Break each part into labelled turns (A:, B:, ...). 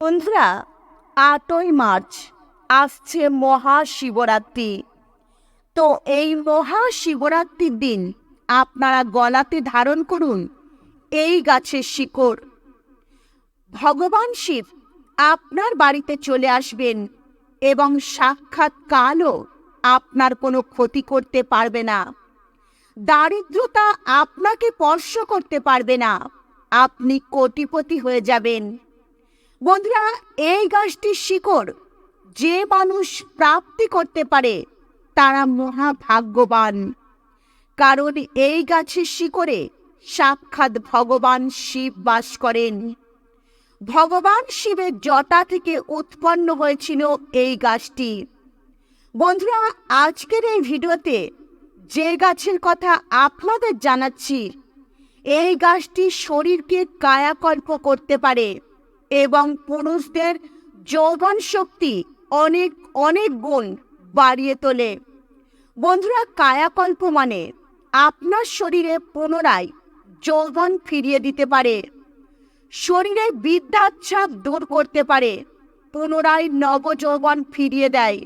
A: বন্ধুরা, আটই মার্চ আসছে মহাশিবরাত্রি। তো এই মহাশিবরাত্রির দিন আপনারা গলাতে ধারণ করুন এই গাছের শিকড়। ভগবান শিব আপনার বাড়িতে চলে আসবেন এবং সাক্ষাৎ কালও আপনার কোনো ক্ষতি করতে পারবে না। দারিদ্রতা আপনাকে স্পর্শ করতে পারবে না। আপনি কোটিপতি হয়ে যাবেন। বন্ধুরা, এই গাছটির শিকড় যে মানুষ প্রাপ্তি করতে পারে, তারা মহাভাগ্যবান। কারণ এই গাছের শিকড়ে সাক্ষাৎ ভগবান শিব বাস করেন। ভগবান শিবের জটা থেকে উৎপন্ন হয়েছিল এই গাছটি। বন্ধুরা, আজকের এই ভিডিওতে যে গাছের কথা আপনাদের জানাচ্ছি, এই গাছটি শরীরকে কায়াকল্প করতে পারে। এবং পুরুষদের যৌবন শক্তি অনেক অনেক গুণ বাড়িয়ে তোলে। বন্ধুরা, কায়াকল্প মানে আপনার শরীরে পুনরায় যৌবন ফিরিয়ে দিতে পারে। শরীরে বিদ্যার ছাপ দূর করতে পারে, পুনরায় নবযৌবন ফিরিয়ে দেয়।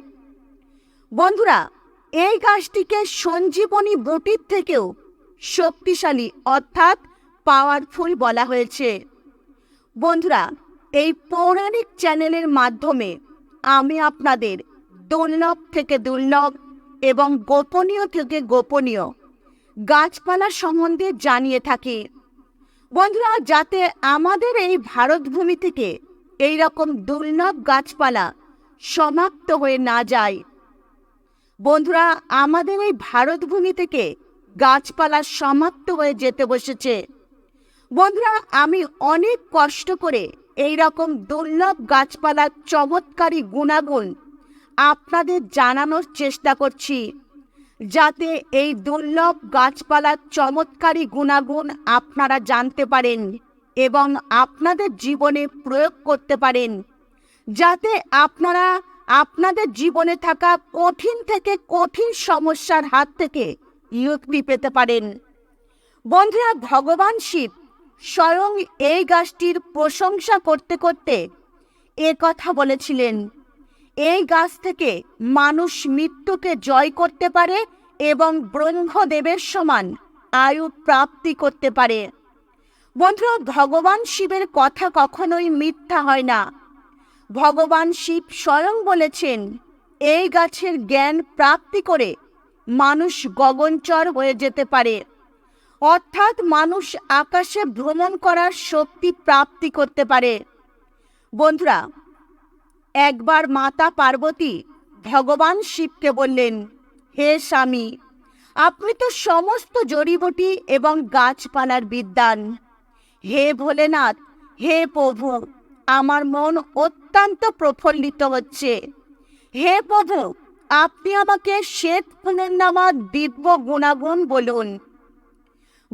A: বন্ধুরা, এই গাছটিকে সঞ্জীবনী বটির থেকেও শক্তিশালী অর্থাৎ পাওয়ারফুল বলা হয়েছে। বন্ধুরা এই পৌরাণিক চ্যানেলের মাধ্যমে আমি আপনাদের দুর্লভ থেকে দুর্লভ এবং গোপনীয় থেকে গোপনীয় গাছপালা সম্বন্ধে জানিয়ে থাকি। বন্ধুরা, যাতে আমাদের এই ভারতভূমি থেকে এই রকম দুর্লভ গাছপালা সমাপ্ত হয়ে না যায়। বন্ধুরা, আমাদের এই ভারতভূমি থেকে গাছপালা সমাপ্ত হয়ে যেতে বসেছে। বন্ধুরা, আমি অনেক কষ্ট করে এই রকম দুর্লভ গাছপালার চমৎকারী গুণাগুণ আপনাদের জানানোর চেষ্টা করছি। যাতে এই দুর্লভ গাছপালার চমৎকারী গুণাগুণ আপনারা জানতে পারেন এবং আপনাদের জীবনে প্রয়োগ করতে পারেন। যাতে আপনারা আপনাদের জীবনে থাকা কঠিন থেকে কঠিন সমস্যার হাত থেকে মুক্তি পেতে পারেন। বন্ধুরা, ভগবান শিব স্বয়ং এই গাছটির প্রশংসা করতে করতে এ কথা বলেছিলেন। এই গাছ থেকে মানুষ মৃত্যুকে জয় করতে পারে এবং ব্রহ্মদেবের সমান আয়ু প্রাপ্তি করতে পারে। বন্ধুরা, ভগবান শিবের কথা কখনোই মিথ্যা হয় না। ভগবান শিব স্বয়ং বলেছেন, এই গাছের জ্ঞান প্রাপ্তি করে মানুষ গগনচর হয়ে যেতে পারে। অর্থাৎ মানুষ আকাশে ভ্রমণ করার শক্তি প্রাপ্তি করতে পারে। বন্ধুরা, একবার মাতা পার্বতী ভগবান শিবকে বললেন, হে স্বামী, আপনি তো সমস্ত জড়িবটি এবং গাছপালার বিদ্যান। হে ভোলেনাথ, হে প্রভু, আমার মন অত্যন্ত প্রফুল্লিত হচ্ছে। হে প্রভু, আপনি আমাকে শ্বেত পুনর্নামা দিব্য গুণাগুণ বলুন।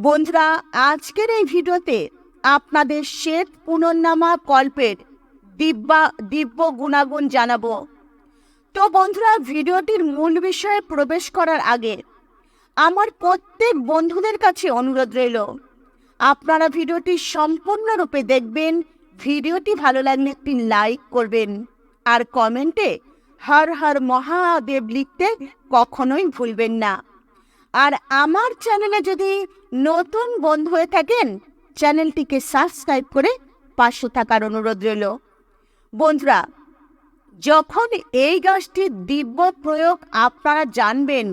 A: বন্ধুরা, আজকের এই ভিডিওতে আপনাদের শ্বেত পুনর্নামা কল্পের দিব্যা দিব্য গুণাগুণ জানাব। তো বন্ধুরা, ভিডিওটির মূল বিষয়ে প্রবেশ করার আগে আমার প্রত্যেক বন্ধুদের কাছে অনুরোধ রইল, আপনারা ভিডিওটি সম্পূর্ণরূপে দেখবেন, ভিডিওটি ভালো লাগলে একটি লাইক করবেন, আর কমেন্টে হর হর মহাদেব লিখতে কখনোই ভুলবেন না। আর আমার চ্যানেলে যদি নতুন বন্ধু হয়ে থাকেন চ্যানেলটিকে সাবস্ক্রাইব করে পাশে থাকার অনুরোধ রইল। বন্ধুরা, যখন এই গাছটির দিব্য প্রয়োগ আপনারা জানবেন,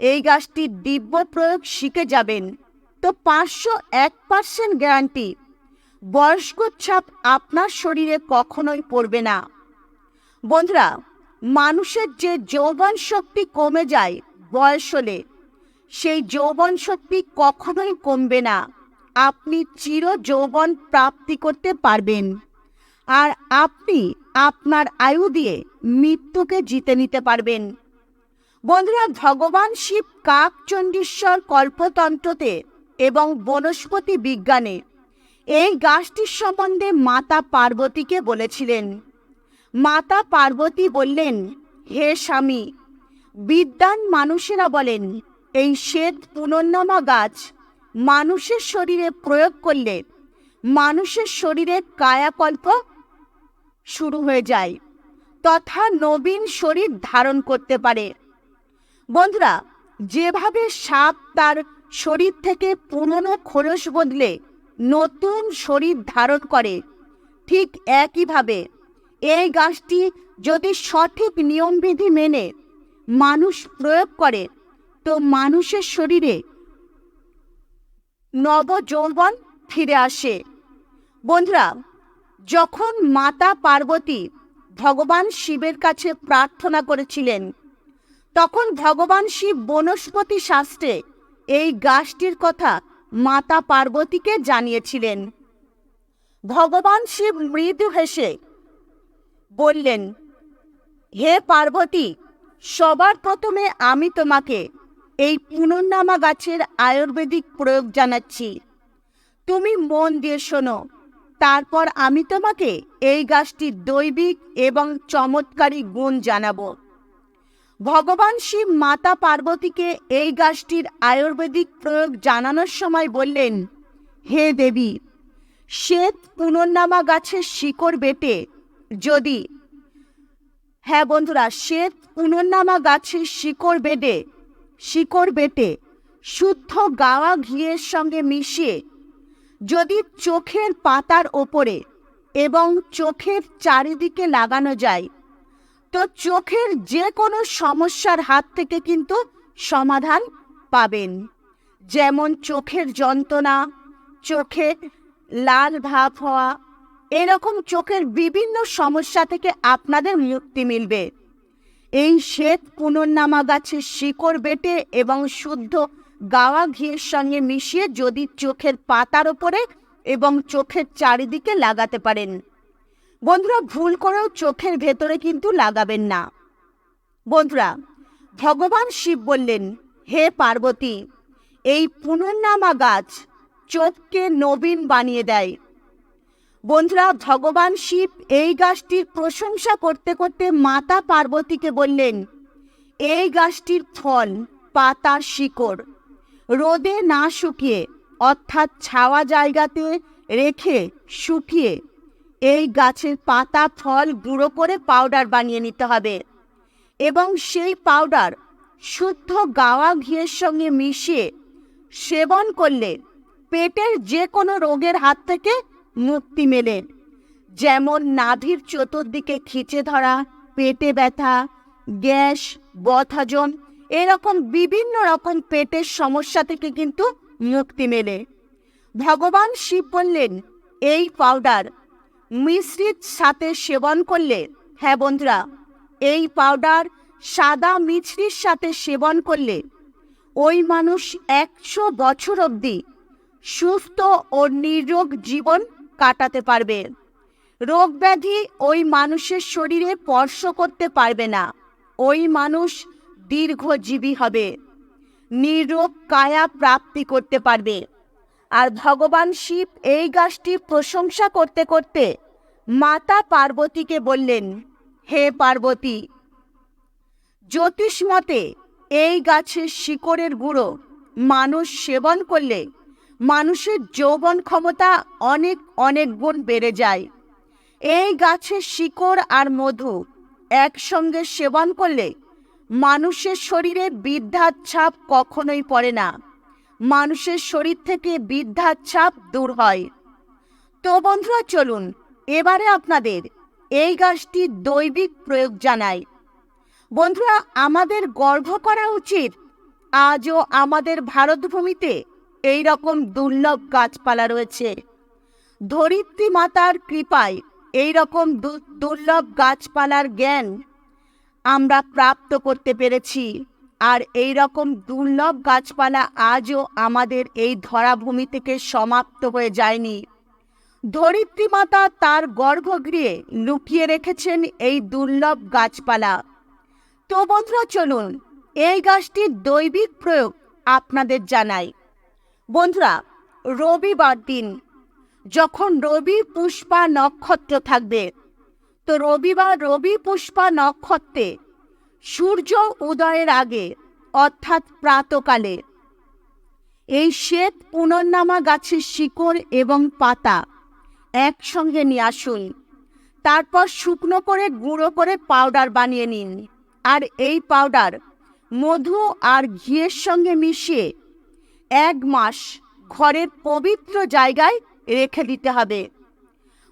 A: এই গাছটির দিব্য প্রয়োগ শিখে যাবেন, তো পাঁচশো এক পার্সেন্ট গ্যারান্টি বয়স্ক ছাপ আপনার শরীরে কখনোই পড়বে না। বন্ধুরা, মানুষের যে যৌবন শক্তি কমে যায় বয়স হলে সেই যৌবন শক্তি কখনোই কমবে না। আপনি চির যৌবন প্রাপ্তি করতে পারবেন। আর আপনি আপনার আয়ু দিয়ে মৃত্যুকে জিতে নিতে পারবেন। বন্ধুরা, ভগবান শিব কাক চণ্ডীশ্বর কল্পতন্ত্রতে এবং বনস্পতি বিজ্ঞানে এই গাছটির সম্বন্ধে মাতা পার্বতীকে বলেছিলেন। মাতা পার্বতী বললেন, হে স্বামী বিদ্যান মানুষেরা বলেন এই শ্বেত পুনর্নমা গাছ মানুষের শরীরে প্রয়োগ করলে মানুষের শরীরে কায়াকল্প শুরু হয়ে যায়, তথা নবীন শরীর ধারণ করতে পারে। বন্ধুরা, যেভাবে সাপ তার শরীর থেকে পুরনো খোলস বদলে নতুন শরীর ধারণ করে, ঠিক একইভাবে এই গাছটি যদি সঠিক নিয়মবিধি মেনে মানুষ প্রয়োগ করে তো মানুষের শরীরে নব যৌবন ফিরে আসে। বন্ধুরা, যখন মাতা পার্বতী ভগবান শিবের কাছে প্রার্থনা করেছিলেন, তখন ভগবান শিব বনস্পতি শাস্ত্রে এই গাছটির কথা মাতা পার্বতীকে জানিয়েছিলেন। ভগবান শিব মৃদু হেসে বললেন, হে পার্বতী, সবার প্রথমে আমি তোমাকে এই পুনর্নামা গাছের আয়ুর্বেদিক প্রয়োগ জানাচ্ছি। তুমি মন দিয়ে শোনো, তারপর আমি তোমাকে এই গাছটির দৈবিক এবং চমৎকারী গুণ জানাব। ভগবান শিব মাতা পার্বতীকে এই গাছটির আয়ুর্বেদিক প্রয়োগ জানানোর সময় বললেন, হে দেবী, শ্বেত পুনর্নামা গাছের শিকড় বেটে যদি হ্যাঁ বন্ধুরা, শ্বেত পুনর্নামা গাছের শিকড় বেটে শিকড় বেটে শুদ্ধ গাওয়া ঘিয়ের সঙ্গে মিশিয়ে যদি চোখের পাতার ওপরে এবং চোখের চারিদিকে লাগানো যায়, তো চোখের যে কোনো সমস্যার হাত থেকে কিন্তু সমাধান পাবেন। যেমন চোখের যন্ত্রণা, চোখে লাল ভাব হওয়া, এরকম চোখের বিভিন্ন সমস্যা থেকে আপনাদের মুক্তি মিলবে। এই শ্বেত পুনর্নামা গাছের শিকড় বেটে এবং শুদ্ধ গাওয়া ঘিয়ের সঙ্গে মিশিয়ে যদি চোখের পাতার ওপরে এবং চোখের চারিদিকে লাগাতে পারেন। বন্ধুরা, ভুল করেও চোখের ভেতরে কিন্তু লাগাবেন না। বন্ধুরা, ভগবান শিব বললেন, হে পার্বতী, এই পুনর্নামা গাছ চোখকে নবীন বানিয়ে দেয়। বন্ধুরা, ভগবান শিব এই গাছটির প্রশংসা করতে করতে মাতা পার্বতীকে বললেন, এই গাছটির ফল পাতার শিকড়। রোদে না শুকিয়ে, অর্থাৎ ছাওয়া জায়গাতে রেখে শুকিয়ে এই গাছের পাতা ফল গুঁড়ো করে পাউডার বানিয়ে নিতে হবে। এবং সেই পাউডার শুদ্ধ গাওয়া ঘিয়ের সঙ্গে মিশিয়ে সেবন করলে পেটের যে কোনো রোগের হাত থেকে মুক্তি মেলে। যেমন নাভির চতুর্দিকে খিচে ধরা, পেটে ব্যথা, গ্যাস বদহজম এরকম বিভিন্ন রকম পেটের সমস্যা থেকে কিন্তু মুক্তি মেলে। ভগবান শিব বললেন, এই পাউডার মিশ্রিত সাথে সেবন করলে হ্যাঁ বন্ধুরা, এই পাউডার সাদা মিছরির সাথে সেবন করলে, ওই মানুষ একশো বছর অবধি সুস্থ ও নিরোগ জীবন কাটাতে পারবে। রোগ ব্যাধি ওই মানুষের শরীরে স্পর্শ করতে পারবে না। ওই মানুষ দীর্ঘজীবী হবে। নিরোগ কায়া প্রাপ্তি করতে পারবে। আর ভগবান শিব এই গাছটি প্রশংসা করতে করতে মাতা পার্বতীকে বললেন, হে পার্বতী জ্যোতিষ মতে এই গাছের শিকড়ের গুঁড়ো মানুষ সেবন করলে মানুষের যৌবন ক্ষমতা অনেক অনেক গুণ বেড়ে যায়। এই গাছের শিকড় আর মধু একসঙ্গে সেবন করলে মানুষের শরীরে বিদ্যার ছাপ কখনোই পড়ে না। মানুষের শরীর থেকে বিদ্যার ছাপ দূর হয়। তো বন্ধুরা, চলুন এবারে আপনাদের এই গাছটি দৈবিক প্রয়োগ জানাই। বন্ধুরা, আমাদের গর্ব করা উচিত আজও আমাদের ভারতভূমিতে এই রকম দুর্লভ গাছপালা রয়েছে। ধরিত্রী মাতার কৃপায় এই রকম দুর্লভ গাছপালার জ্ঞান আমরা প্রাপ্ত করতে পেরেছি। আর এই রকম দুর্লভ গাছপালা আজও আমাদের এই ধরাভূমি থেকে সমাপ্ত হয়ে যায়নি। ধরিত্রী মাতা তার গর্ভগৃহে লুকিয়ে রেখেছেন এই দুর্লভ গাছপালা। তো বন্ধুরা, চলুন এই গাছটির দৈবিক প্রয়োগ আপনাদের জানাই। বন্ধুরা, রবিবার দিন, যখন রবি পুষ্পা নক্ষত্র থাকবে, তো রবিবার রবি পুষ্পা নক্ষত্রে সূর্য উদয়ের আগে, অর্থাৎ প্রাতকালে, এই শ্বেত পুনর্নামা গাছের শিকড় এবং পাতা একসঙ্গে নিয়ে আসুন। তারপর শুকনো করে, গুঁড়ো করে পাউডার বানিয়ে নিন। আর এই পাউডার মধু আর ঘিয়ের সঙ্গে মিশিয়ে এক মাস ঘরের পবিত্র জায়গায় রেখে দিতে হবে।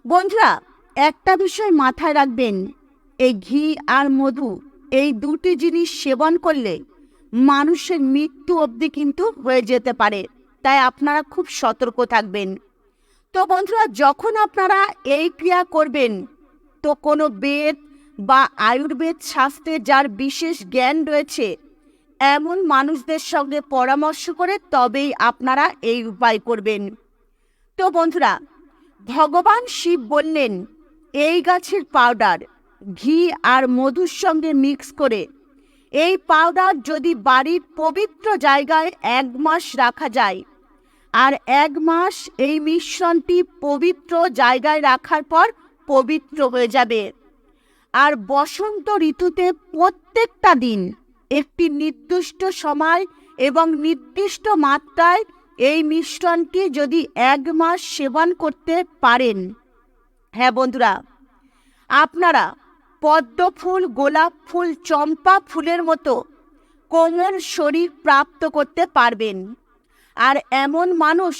A: বন্ধুরা, একটা বিষয় মাথায় রাখবেন। এই ঘি আর মধু, এই দুটি জিনিস সেবন করলে মানুষের মৃত্যু অবধি কিন্তু হয়ে যেতে পারে। তাই আপনারা খুব সতর্ক থাকবেন। তো বন্ধুরা, যখন আপনারা এই ক্রিয়া করবেন, তো কোনো বেদ বা আয়ুর্বেদ শাস্ত্রে যার বিশেষ জ্ঞান রয়েছে এমন মানুষদের সঙ্গে পরামর্শ করে তবেই আপনারা এই উপায় করবেন। তো বন্ধুরা, ভগবান শিব বললেন, এই গাছের পাউডার ঘি আর মধুর সঙ্গে মিক্স করে, এই পাউডার যদি বাড়ির পবিত্র জায়গায় এক মাস রাখা যায়, আর এক মাস এই মিশ্রণটি পবিত্র জায়গায় রাখার পর পবিত্র হয়ে যাবে, আর বসন্ত ঋতুতে প্রত্যেকটা দিন একটি নির্দিষ্ট সময় এবং নির্দিষ্ট মাত্রায় এই মিশ্রণটি যদি এক মাস সেবন করতে পারেন। হ্যাঁ বন্ধুরা, আপনারা পদ্ম ফুল, গোলাপ ফুল, চম্পা ফুলের মতো কোমল শরীর প্রাপ্ত করতে পারবেন। আর এমন মানুষ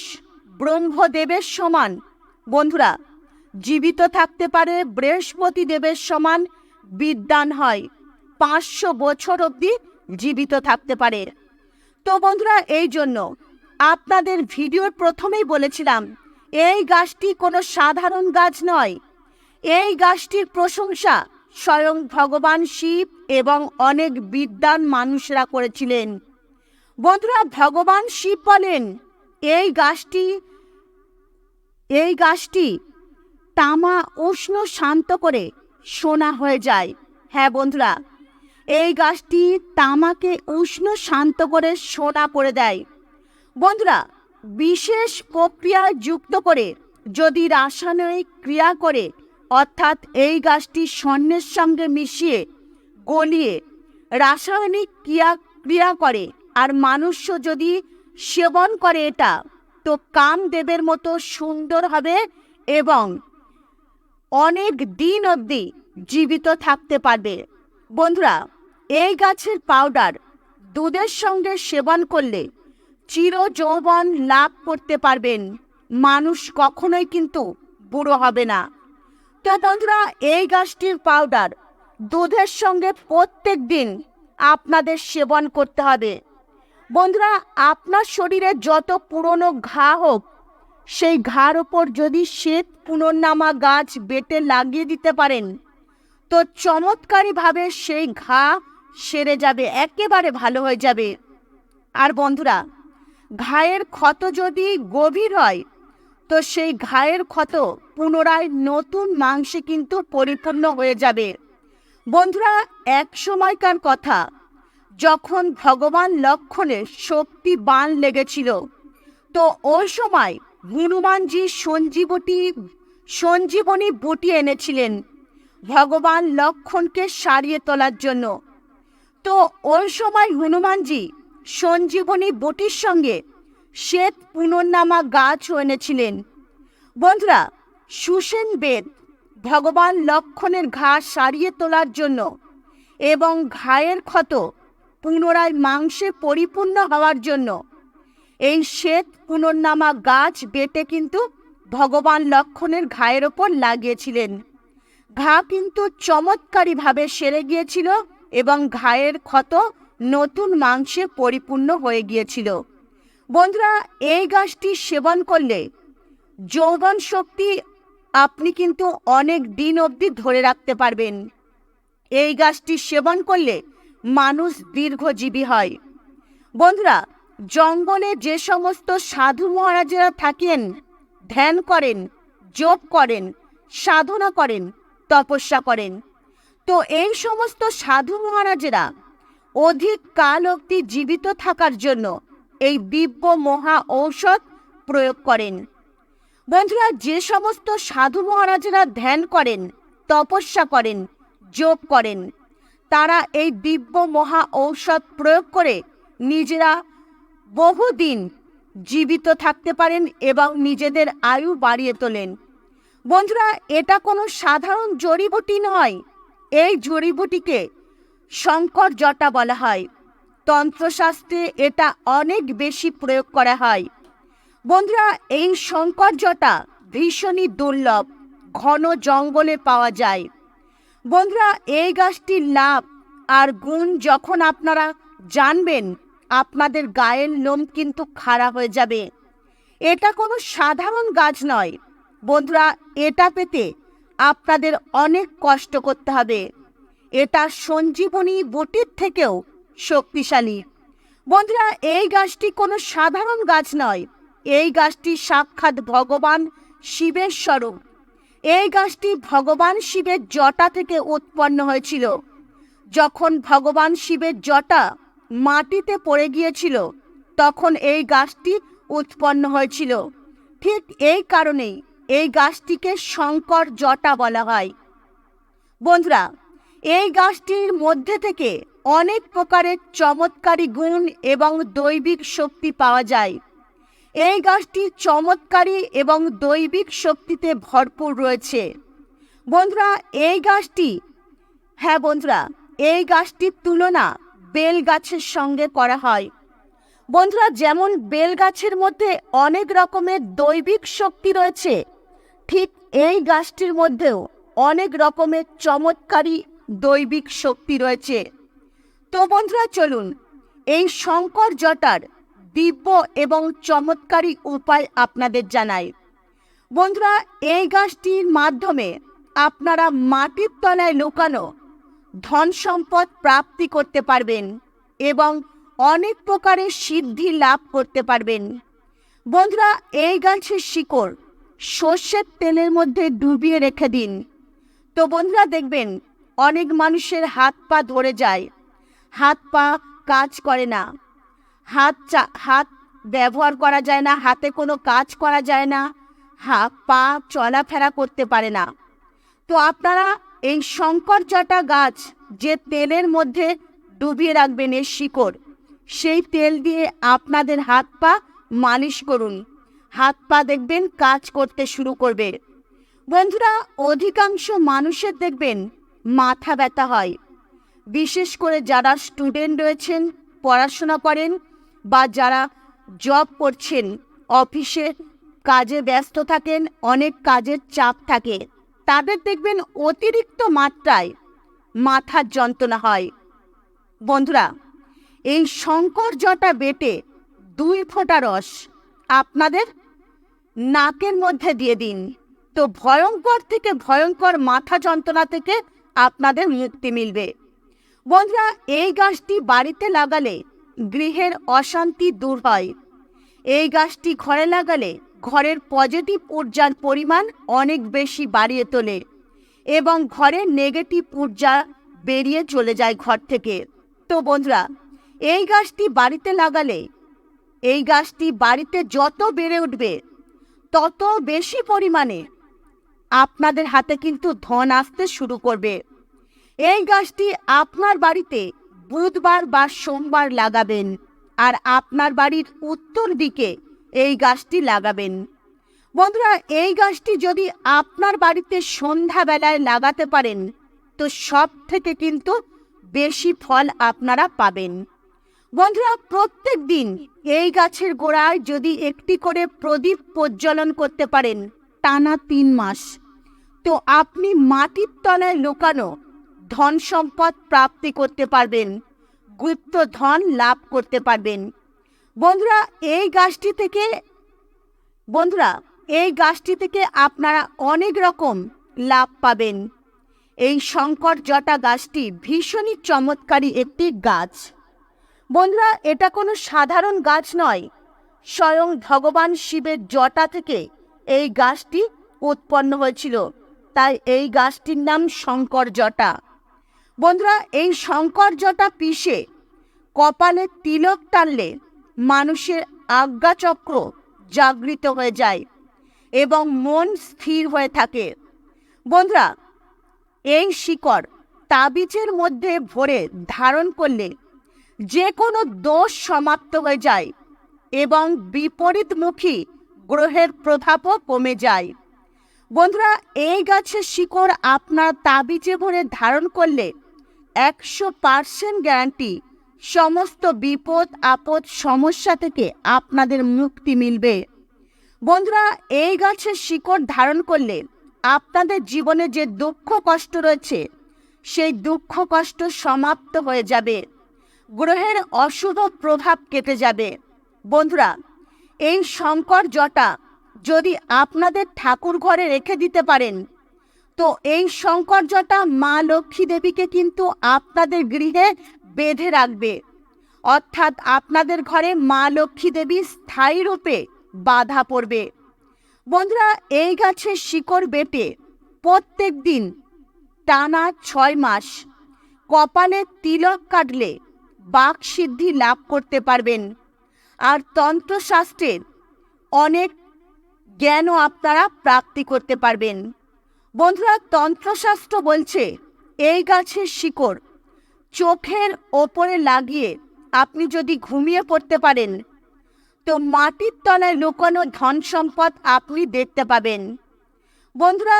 A: ব্রহ্মদেবের সমান, বন্ধুরা, জীবিত থাকতে পারে বৃহস্পতি দেবের সমান বিদ্যান হয়। পাঁচশো বছর অবধি জীবিত থাকতে পারে। তো বন্ধুরা, এই জন্য আপনাদের ভিডিওর প্রথমেই বলেছিলাম, এই গাছটি কোনো সাধারণ গাছ নয়। এই গাছটির প্রশংসা স্বয়ং ভগবান শিব এবং অনেক বিদ্যান মানুষরা করেছিলেন। বন্ধুরা, ভগবান শিব বলেন, এই গাছটি এই গাছটি তামা, উষ্ণ, শান্ত করে সোনা হয়ে যায়। হ্যাঁ বন্ধুরা এই গাছটি তামাকে উষ্ণ শান্ত করে সোনা করে দেয়। বন্ধুরা, বিশেষ প্রক্রিয়া যুক্ত করে যদি রাসায়নিক ক্রিয়া করে, অর্থাৎ এই গাছটি স্বর্ণের সঙ্গে মিশিয়ে গলিয়ে রাসায়নিক ক্রিয়া ক্রিয়া করে আর মানুষ যদি সেবন করে এটা, তো কামদেবের মতো সুন্দর হবে এবং অনেক দিন অবধি জীবিত থাকতে পারবে। বন্ধুরা এই গাছের পাউডার দুধের সঙ্গে সেবন করলে চির যৌবন লাভ করতে পারবেন। মানুষ কখনোই কিন্তু বুড়ো হবে না। তো বন্ধুরা, এই গাছটির পাউডার দুধের সঙ্গে প্রত্যেক দিন আপনাদের সেবন করতে হবে। বন্ধুরা, আপনার শরীরে যত পুরনো ঘা হোক, সেই ঘার ওপর যদি শ্বেত পুনর্নামা গাছ বেটে লাগিয়ে দিতে পারেন, তো চমৎকারীভাবে সেই ঘা সেরে যাবে, একেবারে ভালো হয়ে যাবে। আর বন্ধুরা, ঘায়ের ক্ষত যদি গভীর হয়, তো সেই ঘায়ের ক্ষত পুনরায় নতুন মাংসে কিন্তু পরিপূর্ণ হয়ে যাবে। বন্ধুরা, এক সময়কার কথা, যখন ভগবান লক্ষণের শক্তি বান লেগেছিল, তো ওই সময় হনুমানজি সঞ্জীবটি, সঞ্জীবনী বুটি এনেছিলেন ভগবান লক্ষণকে সারিয়ে তোলার জন্য। তো ওই সময় হনুমানজি সঞ্জীবনী বটির সঙ্গে শ্বেত পুনর্নামা গাছও এনেছিলেন। বন্ধুরা, সুসেন বেদ ভগবান লক্ষণের ঘা সারিয়ে তোলার জন্য এবং ঘায়ের ক্ষত পুনরায় মাংসে পরিপূর্ণ হওয়ার জন্য এই শ্বেত পুনর্নামা গাছ বেটে কিন্তু ভগবান লক্ষণের ঘায়ের ওপর লাগিয়েছিলেন। ঘা কিন্তু চমৎকারীভাবে সেরে গিয়েছিল এবং ঘায়ের ক্ষত নতুন মাংসে পরিপূর্ণ হয়ে গিয়েছিল। বন্ধুরা, এই গাছটি সেবন করলে যৌবন শক্তি আপনি কিন্তু অনেক দিন অবধি ধরে রাখতে পারবেন। এই গাছটি সেবন করলে মানুষ দীর্ঘজীবী হয়। বন্ধুরা, জঙ্গলে যে সমস্ত সাধু মহারাজেরা থাকেন, ধ্যান করেন, যোগ করেন, সাধনা করেন, তপস্যা করেন তো এই সমস্ত সাধু মহারাজেরা অধিক কাল অবধি জীবিত থাকার জন্য এই দিব্য মহা ঔষধ প্রয়োগ করেন। বন্ধুরা, যে সমস্ত সাধু মহারাজেরা ধ্যান করেন, তপস্যা করেন, যোগ করেন, তারা এই দিব্য মহা ঔষধ প্রয়োগ করে নিজেরা বহুদিন জীবিত থাকতে পারেন এবং নিজেদের আয়ু বাড়িয়ে তোলেন। বন্ধুরা, এটা কোনো সাধারণ জড়িবুটি নয়। এই জড়িবুটিকে শঙ্কর জটা বলা হয়। তন্ত্রশাস্ত্রে এটা অনেক বেশি প্রয়োগ করা হয়। বন্ধুরা, এই শঙ্কর জটা ভীষণই দুর্লভ, ঘন জঙ্গলে পাওয়া যায়। বন্ধুরা, এই গাছটির লাভ আর গুণ যখন আপনারা জানবেন, আপনাদের গায়ের লোম কিন্তু খাড়া হয়ে যাবে। এটা কোনো সাধারণ গাছ নয়। বন্ধুরা, এটা পেতে আপনাদের অনেক কষ্ট করতে হবে। এটা সঞ্জীবনী বটির থেকেও শক্তিশালী। বন্ধুরা, এই গাছটি কোনো সাধারণ গাছ নয়। এই গাছটি সাক্ষাৎ ভগবান শিবের স্বরূপ। এই গাছটি ভগবান শিবের জটা থেকে উৎপন্ন হয়েছিল। যখন ভগবান শিবের জটা মাটিতে পড়ে গিয়েছিল, তখন এই গাছটি উৎপন্ন হয়েছিল। ঠিক এই কারণেই এই গাছটিকে শঙ্কর জটা বলা হয়। বন্ধুরা, এই গাছটির মধ্যে থেকে অনেক প্রকারের চমৎকারী গুণ এবং দৈবিক শক্তি পাওয়া যায়। এই গাছটি চমৎকারী এবং দৈবিক শক্তিতে ভরপুর রয়েছে। বন্ধুরা, এই গাছটি হ্যাঁ বন্ধুরা, এই গাছটির তুলনা বেল গাছের সঙ্গে করা হয়। বন্ধুরা, যেমন বেল গাছের মধ্যে অনেক রকমের দৈবিক শক্তি রয়েছে ঠিক এই গাছটির মধ্যেও অনেক রকমের চমৎকারী দৈবিক শক্তি রয়েছে। তো বন্ধুরা, চলুন এই শঙ্কর জটার দিব্য এবং চমৎকারী উপায় আপনাদের জানাই। বন্ধুরা, এই গাছটির মাধ্যমে আপনারা মাটির তলায় লুকানো ধন সম্পদ প্রাপ্তি করতে পারবেন এবং অনেক প্রকারের সিদ্ধি লাভ করতে পারবেন। বন্ধুরা, এই গাছের শিকড় সর্ষের তেলের মধ্যে ডুবিয়ে রেখে দিন। তো বন্ধুরা দেখবেন, অনেক মানুষের হাত পা ধরে যায়। হাত পা কাজ করে না। হাত চা, হাত ব্যবহার করা যায় না, হাতে কোনো কাজ করা যায় না হাত পা চলাফেরা করতে পারে না। তো আপনারা এই শঙ্কর জটা গাছ যে তেলের মধ্যে ডুবিয়ে রাখবেন এর শিকড়, সেই তেল দিয়ে আপনাদের হাত পা মালিশ করুন। হাত পা দেখবেন, কাজ করতে শুরু করবে। বন্ধুরা, অধিকাংশ মানুষের দেখবেন মাথা ব্যথা হয়। বিশেষ করে যারা স্টুডেন্ট রয়েছেন, পড়াশোনা করেন বা যারা জব করছেন অফিসে কাজে ব্যস্ত থাকেন, অনেক কাজের চাপ থাকে, তাদের দেখবেন অতিরিক্ত মাত্রায় মাথার যন্ত্রণা হয়। বন্ধুরা, এই শঙ্কর জটা বেটে দুই ফোঁটা রস। আপনাদের নাকের মধ্যে দিয়ে দিন। তো ভয়ঙ্কর থেকে ভয়ঙ্কর মাথা যন্ত্রণা থেকে আপনাদের মুক্তি মিলবে। বন্ধুরা, এই গাছটি বাড়িতে লাগালে গৃহের অশান্তি দূর হয়। এই গাছটি ঘরে লাগালে ঘরের পজিটিভ ঊর্জার পরিমাণ অনেক বেশি বাড়িয়ে তোলে এবং ঘরের নেগেটিভ ঊর্জা বেরিয়ে চলে যায় ঘর থেকে। তো বন্ধুরা, এই গাছটি বাড়িতে লাগালে, এই গাছটি বাড়িতে যত বেড়ে উঠবে তত বেশি পরিমাণে আপনাদের হাতে কিন্তু ধন আসতে শুরু করবে। এই গাছটি আপনার বাড়িতে বুধবার বা সোমবার লাগাবেন আর আপনার বাড়ির উত্তর দিকে এই গাছটি লাগাবেন। বন্ধুরা, এই গাছটি যদি আপনার বাড়িতে সন্ধ্যাবেলায় লাগাতে পারেন, তো সব থেকে কিন্তু বেশি ফল আপনারা পাবেন। বন্ধুরা, প্রত্যেক দিন এই গাছের গোড়ায় যদি একটি করে প্রদীপ প্রজ্বলন করতে পারেন, টানা তিন মাস। তো আপনি মাটির তলায় লুকানো ধন সম্পদ প্রাপ্তি করতে পারবেন, গুপ্ত ধন লাভ করতে পারবেন। বন্ধুরা, এই গাছটি থেকে, বন্ধুরা, এই গাছটি থেকে আপনারা অনেক রকম লাভ পাবেন। এই শঙ্কর জটা গাছটি ভীষণই চমৎকারী একটি গাছ। বন্ধুরা, এটা কোনো সাধারণ গাছ নয়। স্বয়ং ভগবান শিবের জটা থেকে এই গাছটি উৎপন্ন হয়েছিল। তাই এই গাছটির নাম শঙ্কর জটা। বন্ধুরা, এই শঙ্কর জটা পিষে কপালে তিলক টানলে মানুষের আজ্ঞাচক্র জাগৃত হয়ে যায় এবং মন স্থির হয়ে থাকে। বন্ধুরা, এই শিকড় তাবিজের মধ্যে ভরে ধারণ করলে যে কোনো দোষ সমাপ্ত হয়ে যায় এবং বিপরীতমুখী গ্রহের প্রভাবও কমে যায়। বন্ধুরা, এই গাছের শিকড় আপনার তাবিজে ভরে ধারণ করলে একশো পার্সেন্ট গ্যারান্টি সমস্ত বিপদ, আপদ, সমস্যা থেকে আপনাদের মুক্তি মিলবে। বন্ধুরা, এই গাছের শিকড় ধারণ করলে আপনাদের জীবনে যে দুঃখ কষ্ট রয়েছে, সেই দুঃখ কষ্ট সমাপ্ত হয়ে যাবে। গ্রহের অশুভ প্রভাব কেটে যাবে। বন্ধুরা, এই শঙ্কর জটা যদি আপনাদের ঠাকুর ঘরে রেখে দিতে পারেন, তো এই শঙ্কর জটা মা লক্ষ্মী দেবীকে কিন্তু আপনাদের গৃহে বেঁধে রাখবে। অর্থাৎ আপনাদের ঘরে মা লক্ষ্মী দেবী স্থায়ী রূপে বাধা পড়বে। বন্ধুরা, এই গাছের শিকড় বেটে প্রত্যেক দিন টানা ছয় মাস কপালে তিলক কাটলে বাক সিদ্ধি লাভ করতে পারবেন। আর তন্ত্রশাস্ত্রের অনেক জ্ঞানও আপনারা প্রাপ্তি করতে পারবেন। বন্ধুরা, তন্ত্রশাস্ত্র বলছে, এই গাছের শিকড় চোখের ওপরে লাগিয়ে আপনি যদি ঘুমিয়ে পড়তে পারেন, তো মাটির তলায় লুকানো ধন সম্পদ আপনি দেখতে পাবেন। বন্ধুরা,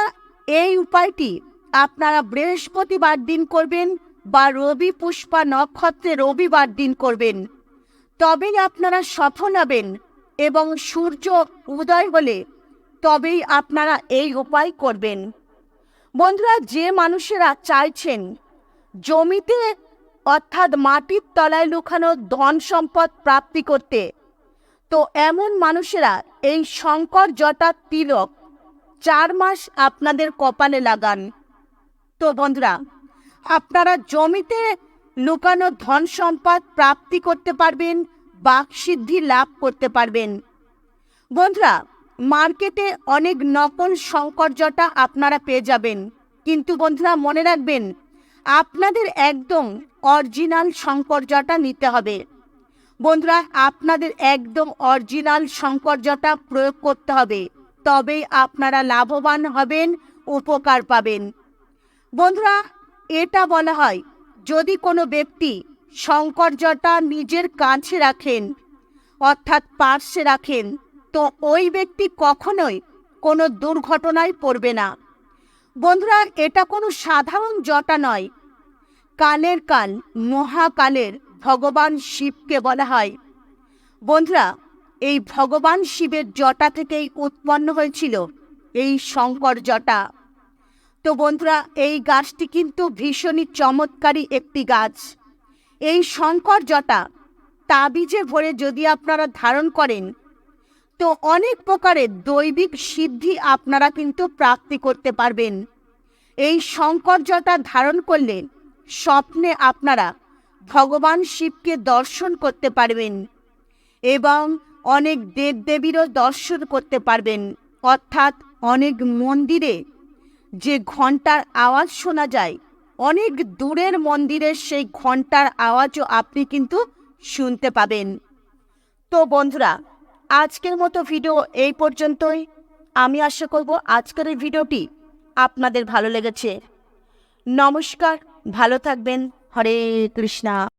A: এই উপায়টি আপনারা বৃহস্পতিবার দিন করবেন বা রবি পুষ্পা নক্ষত্রে রবিবার দিন করবেন। তবেই আপনারা সফল হবেন এবং সূর্য উদয় হলে তবেই আপনারা এই উপায় করবেন। বন্ধুরা, যে মানুষেরা চাইছেন জমিতে, অর্থাৎ মাটির তলায় লুকানো ধন সম্পদ প্রাপ্তি করতে, তো এমন মানুষেরা এই শঙ্কর জটার তিলক চার মাস আপনাদের কপালে লাগান। তো বন্ধুরা আপনারা জমিতে লুকানো ধন সম্পদ প্রাপ্তি করতে পারবেন বাকসিদ্ধি লাভ করতে পারবেন। বন্ধুরা, মার্কেটে অনেক নকল শঙ্কর জটা আপনারা পেয়ে যাবেন। কিন্তু বন্ধুরা, মনে রাখবেন, আপনাদের একদম অরিজিনাল শঙ্কর জটা নিতে হবে। বন্ধুরা, আপনাদের একদম অরিজিনাল শঙ্কর জটা প্রয়োগ করতে হবে। তবেই আপনারা লাভবান হবেন, উপকার পাবেন। বন্ধুরা এটা বলা হয়, যদি কোনো ব্যক্তি শঙ্কর জটা নিজের কাছে রাখেন, অর্থাৎ পার্শ্বে রাখেন, তো ওই ব্যক্তি কখনোই কোনো দুর্ঘটনায় পড়বে না। বন্ধুরা, এটা কোনো সাধারণ জটা নয়। কালের কাল মহাকালের ভগবান শিবকে বলা হয়। বন্ধুরা, এই ভগবান শিবের জটা থেকেই উৎপন্ন হয়েছিল এই শঙ্কর জটা তো বন্ধুরা, এই গাছটি কিন্তু ভীষণই চমৎকারী একটি গাছ। এই শঙ্কর জটা, তাবিজে ভরে যদি আপনারা ধারণ করেন, তো অনেক প্রকারের দৈবিক সিদ্ধি আপনারা কিন্তু প্রাপ্তি করতে পারবেন। এই শঙ্কর জটা ধারণ করলে স্বপ্নে আপনারা ভগবান শিবকে দর্শন করতে পারবেন এবং অনেক দেবদেবীরও দর্শন করতে পারবেন। অর্থাৎ অনেক মন্দিরে যে ঘণ্টার আওয়াজ শোনা যায়, অনেক দূরের মন্দিরের সেই ঘণ্টার আওয়াজও আপনি কিন্তু শুনতে পাবেন। তো বন্ধুরা, আজকের মতো ভিডিও এই পর্যন্তই। আমি আশা করব আজকের এই ভিডিওটি আপনাদের ভালো লেগেছে। নমস্কার, ভালো থাকবেন। হরে কৃষ্ণা।